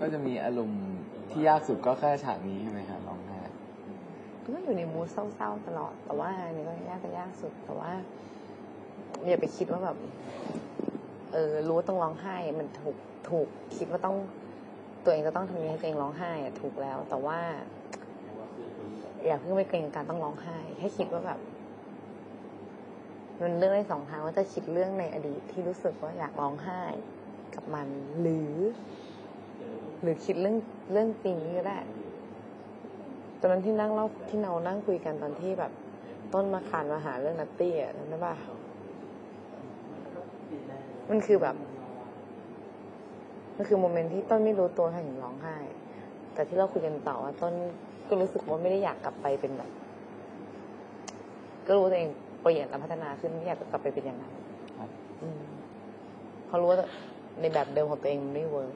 ก็จะมีอารมณ์ที่ยากสุดก็แค่ฉากนี้ใช่ไหมครับร้องไห้ก็อยู่ในมูดเศร้าๆตลอด แต่ว่าอันนี้ก็ยากจะยากสุด แต่ว่าอย่าไปคิดว่าแบบ เออ รู้ต้องร้องไห้ มันถูกถูกคิดว่าต้องตัวเองจะต้องทำยังไงให้ตัวเองร้องไห้อะถูกแล้ว แต่ว่า อย่าเพิ่งไปเกรงกับการต้องร้องไห้แค่คิดว่าแบบมันเลือกได้สองทางว่าจะคิดเรื่องในอดีตที่รู้สึกว่าอยากร้องไห้กับมันหรือ หรือคิดเรื่องเรื่องจริงนี่ก็ได้ตอนนั้นที่นั่งเล่าที่เรานั่งคุยกันตอนที่แบบ ต้นมาขานมาหาเรื่องนัตตี้อะจำได้ปะมันคือแบบ มันคือโมเมนต์ที่ต้นไม่รู้ตัวถึงร้องไห้ แต่ที่เราคุยกันต่อว่าต้นก็รู้สึกว่าไม่ได้อยากกลับไปเป็นแบบ ก็รู้ว่าตัวเองเปลี่ยนและพัฒนาขึ้นไม่อยากจะกลับไปเป็นอย่างนั้นครับอืมเพราะรู้ว่าในแบบเดิมของตัวเองมันไม่เวิร์ก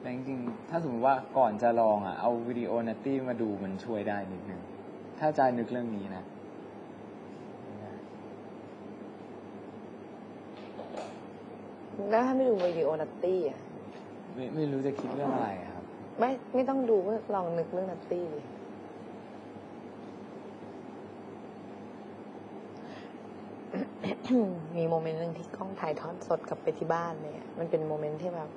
แต่จริงๆ ถ้าสมมติว่าก่อนจะลองอะ เอาวิดีโอนัตตี้มาดูมันช่วยได้นิดนึง ถ้าใจะนึกเรื่องนี้นะ แล้วถ้าไม่ดูวิดีโอนัตตี้อะ ไม่ไม่รู้จะคิดเรื่องอะไรอะครับ ไม่ไม่ต้องดูก็ลองนึกเรื่องนัตตี้ดิมีโมเมนต์หนึ่งที่กล้องถ่ายทอดสดกลับไปที่บ้านเนี่ย มันเป็นโมเมนต์ที่แบบ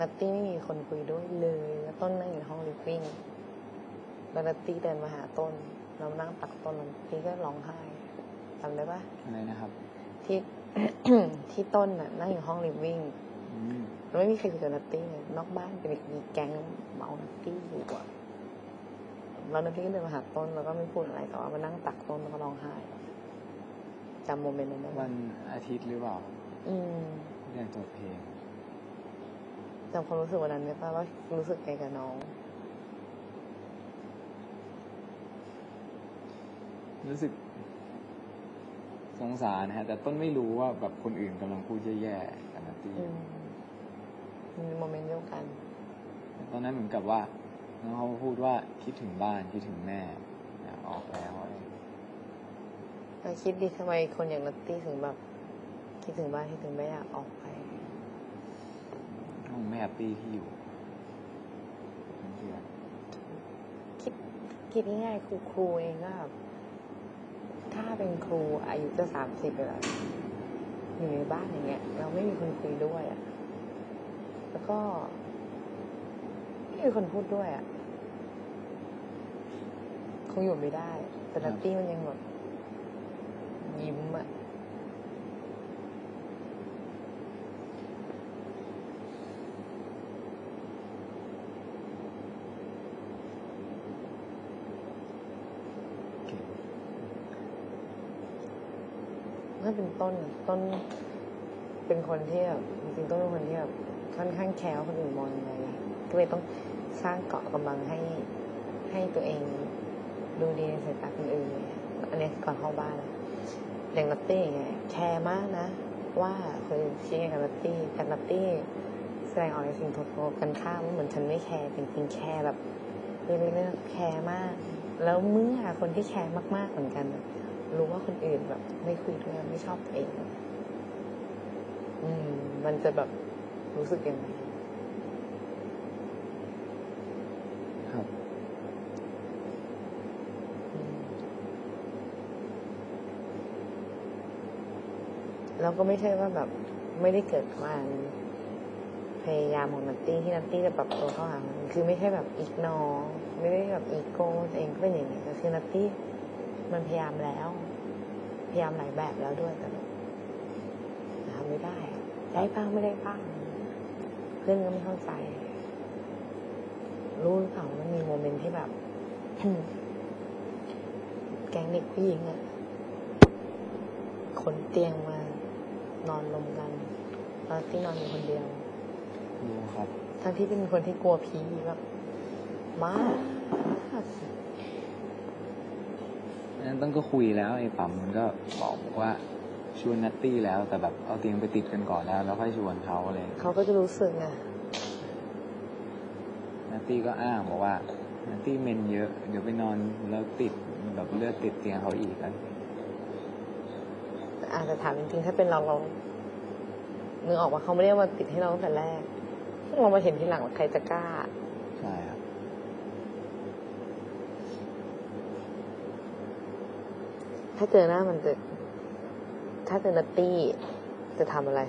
นัตตี้ไม่มีคนคุยด้วยเลยแล้วต้นนั่งอยู่ในห้องลิฟวิ่งแล้วนัตตี้เดินมาหาต้นเรานั่งตักต้นนัตตี้ก็ร้องไห้จำได้ปะอะไรนะครับ ที่ที่ต้นน่ะ นั่งอยู่ห้องลิฟวิ่งอืมแล้วไม่มีใครคุยกับนัตตี้เลยนอกบ้านเป็นมีแก๊งเมานัตตี้อยู่อะแล้วนัตตี้ก็เดินมาหาต้นแล้วก็ไม่พูดอะไรแต่ว่ามานั่งตักต้นแล้วก็ร้องไห้จำโมเมนต์นั้นได้ไหมวันอาทิตย์หรือเปล่าอืมเรื่องจบเพลง จำความรู้สึกวันนั้นได้ป่ะว่ารู้สึกไงกับน้อง รู้สึก สงสารนะฮะ แต่ต้นไม่รู้ว่าแบบคนอื่นกำลังพูดแย่ๆกับนัตตี้อืมมีโมเมนต์เดียวกัน ตอนนั้นเหมือนกับว่าน้องเขาพูดว่าคิดถึงบ้านคิดถึงแม่อยากออกแล้วอะไรเราคิดดิทำไมคนอย่างนัตตี้ถึงแบบ คิดถึงบ้านคิดถึงไม่อยากออกไป คงไม่แฮปปี้ที่อยู่เป็นเพื่อนคิดคิดง่ายๆครูครูเองก็แบบถ้าเป็นครูอายุจะสามสิบแล้วอยู่ในบ้านอย่างเงี้ย เราไม่มีคนคุยด้วยอะ่ะ แล้วก็ไม่มีคนพูดด้วยอะ่ะคงอยู่ไม่ได้แต่นัตตี้มันยังแบบยิ้มอะ่ะ ถ้าเป็นต้นต้นเป็นคนที่แบบจริงๆต้นเป็นคนที่แบบค่อนข้างแคร์ว่าคนอื่นมองยังไงก็เลยต้องสร้างเกาะกำลังให้ให้ตัวเองดูดีในสายตาคนอื่นอันนี้ก่อนเข้าบ้านอะอย่างนัตตี้อย่างแคร์มากนะ ว่าคนอื่นคิดยังไงกับนัตตี้แต่นัตตี้แสดงออกในสิ่งตรงกันข้ามเหมือนฉันไม่แคร์จริงๆแคร์แบบเรื่องๆแคร์มาก แล้วเมื่อคนที่แคร์มากๆเหมือนกัน รู้ว่าคนอื่นแบบ ไม่คุยด้วยไม่ชอบตัวเองอืม มันจะแบบรู้สึกยังไงครับอืมแล้วก็ไม่ใช่ว่าแบบ ไม่ได้เกิดความพยายามของนัตตี้ที่นัตตี้จะปรับตัวเข้าหามันคือไม่ใช่แบบอีกนอไม่ได้แบบอีโก้ตัวเองก็เป็นอย่างนี้แต่คือนัตตี้มันพยายามแล้วพ ยายามหลายแบบแล้วด้วยแต่แบบทำไม่ได้อะได้บ้างไม่ได้บ้างเพื่อนก็ไม่เข้าใจ รู้หรือเปล่าว่ามันมีโมเมนต์ที่แบบแก๊งเด็กผู้หญิงอะขนเตียงมานอนรวมกันแล้วที่นอนอยู่คนเดียวรู้ครับ ทั้งที่เป็นคนที่กลัวผีแบบมาก นั้นต้นก็คุยแล้วไอ้ปั๊มมันก็บอกว่าชวนนัตตี้แล้วแต่แบบเอาเตียงไปติดกันก่อนแล้วแล้วค่อยชวนเขาอะไรอย่างเงี้ยเขาก็จะรู้สึกไงนัตตี้ก็อ้างบอกว่านัตตี้เมนเยอะ เดี๋ยวไปนอนแล้วติดแบบเลือดติดเตียงเขาอีกอะไรอาจจะถามจริงๆถ้าเป็นเราเรานึกออกว่าเขาไม่ได้มาติดให้เราตั้งแต่แรกเรามาเห็นทีหลังว่าใครจะกล้า ใช่ครับ ถ้าเจอหน้ามันจะ ถ้าเจอนัตตี้จะทำอะไร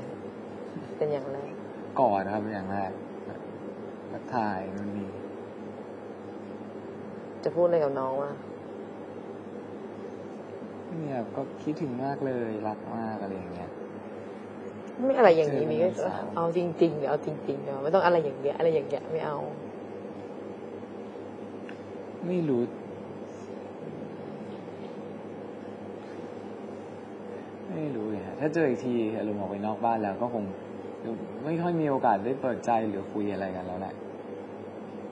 เป็นอย่างไรกอดครับอย่างแรกทักทายมันมีจะพูดอะไรกับน้องว่าเนี่ยก็คิดถึงมากเลยรักมากอะไรอย่างเงี้ยไม่อะไรอย่างนี้มีก็เจอกันวันเสาร์เอาจริงๆเดี๋ยวเอาจริงๆเดี๋ยวไม่ต้องอะไรอย่างเงี้ยอะไรอย่างเงี้ยไม่เอา ไม่รู้ ไม่รู้เลยฮะถ้าเจออีกทีอารมณ์ออกไปนอกบ้านแล้วก็คง ไม่ค่อยมีโอกาสได้เปิดใจหรือคุยอะไรกันแล้วแหละ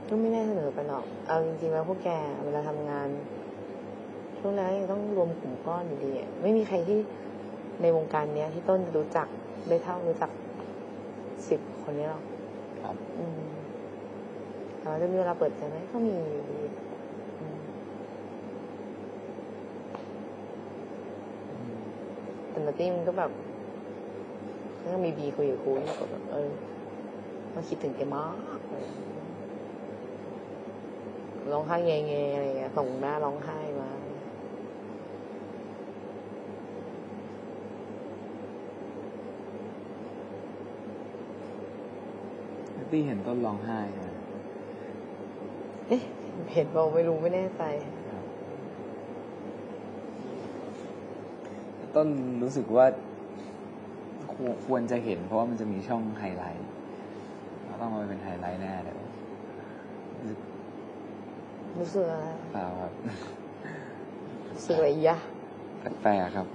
ก็ไม่แน่เสนอไปหรอกเอาจริงๆแล้วพวกแกเวลาทำงาน ช่วงแรกยังต้องรวมกลุ่มก้อนอยู่ดีอะไม่มีใครที่ในวงการเนี้ยที่ต้นรู้จักได้เท่ารู้จักสิบคนนี้หรอกครับ อืมถามว่าจะมีเวลาเปิดใจไหมก็มีอยู่ดีอืมแต่ มาตี้มันก็แบบก็มีบีคุยกับคุยก็แบบเออมาคิดถึงแกมากเลยร้องไห้เงยๆอะไรเงี้ยส่งหน้าร้องไห้มาตี้เห็นต้นร้องไห้ใช่ไหมเอ๊ะเห็นบอกไม่รู้ไม่แน่ใจ ครับ ต้นรู้สึกว่าควรควรจะเห็น เพราะว่ามันจะมีช่องไฮไลท์แล้วต้องเอาไปเป็นไฮไลท์แน่เดี๋ยวรู้สึกอะไรเปล่าครับรู้สึกอะไรอีกอะแปลกๆครับ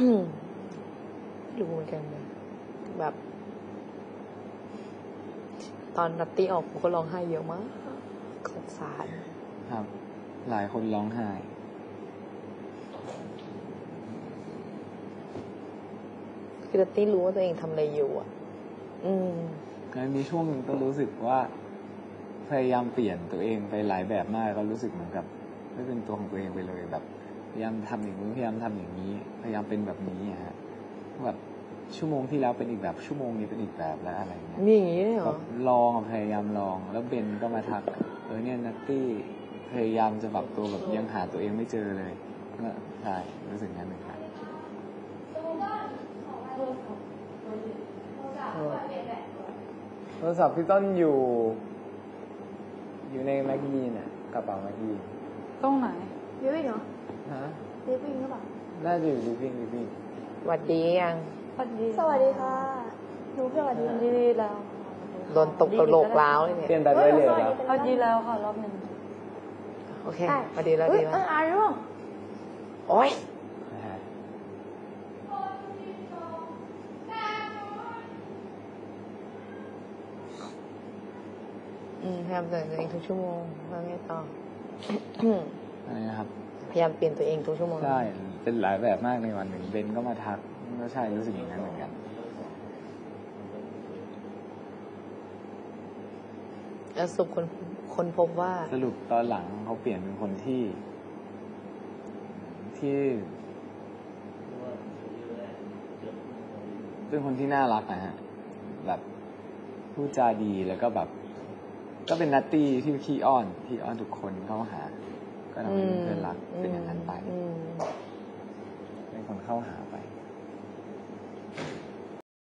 รู้เหมือนกันนะแบบ ตอนนัตตี้ออกผมก็ร้องไห้เยอะมากสงสาร ครับ หลายคนร้องไห้คือนัตตี้รู้ว่าตัวเองทำอะไรอยู่ อะ อืมแล้วมีช่วงหนึ่งก็รู้สึกว่า พยายามเปลี่ยนตัวเองไปหลายแบบมาก ก็รู้สึกเหมือนกับไม่เป็นตัวของตัวเองไปเลยแบบ พยายามทำอย่างนี้พยายามทำอย่างนี้ พยายามเป็นแบบนี้อะฮะแบบชั่วโมงที่แล้วเป็นอีกแบบชั่วโมงนี้เป็นอีกแบบแล้วอะไรเงี้ยมีอย่างนี้ด้วยเหรแบอบลองอะพยายามลอง แล้วเบนก็มาทักเออเนี่ยนัตตี้พยายามจะปรับตัวแบบยังหาตัวเองไม่เจอเลยก็ใช่รู้สึกงั้นเหมือนกันโทรศัพท์พี่ต้นอยู่ อยู่ในแม็กยีนอะกระเป๋าแม็กยีนตรงไหน ลิฟวิ่งเหรอฮะลิฟวิ่งหรือเปล่าน่าจะอยู่ลิฟวิ่งลิฟวิ่งหวัดดียังสวัสดีสวัสดีค่ะหนูเพื่อนสวัสดีสวัสดีแล้วโดนตกกระโหลกล้าวเลยเนี่ยเปลี่ยนแบบได้เลยแล้วสวัสดีแล้วค่ะรอบหนึ่งโอเคหวัดดีแล้วเอ้ยดีเอแล้อวอ่านร่วงโอ๊ยนะฮะอืมพยายามเตือนตัวเองทุกชั่วโมงแล้วไงต่อ อะไรนะครับ พยายามเปลี่ยนตัวเองทุกชั่วโมง ใช่ เป็นหลายแบบมากในวันหนึ่งเบนก็มาทักก็ใช่รู้สึกอย่างนั้นเหมือนกัน แล้วสรุปคนคนพบว่า สรุปตอนหลังเขาเปลี่ยนเป็นคนที่ ที่เป็นคนที่น่ารักนะฮะ แบบพูดจาดีแล้วก็แบบ ก็เป็นนัตตี้ที่ขี้อ้อนที่อ้อนทุกคนเข้าหา ก็ทำให้เพื่อนรักเป็นอย่างนั้นไปอืมเป็นคนเข้าหาไปอ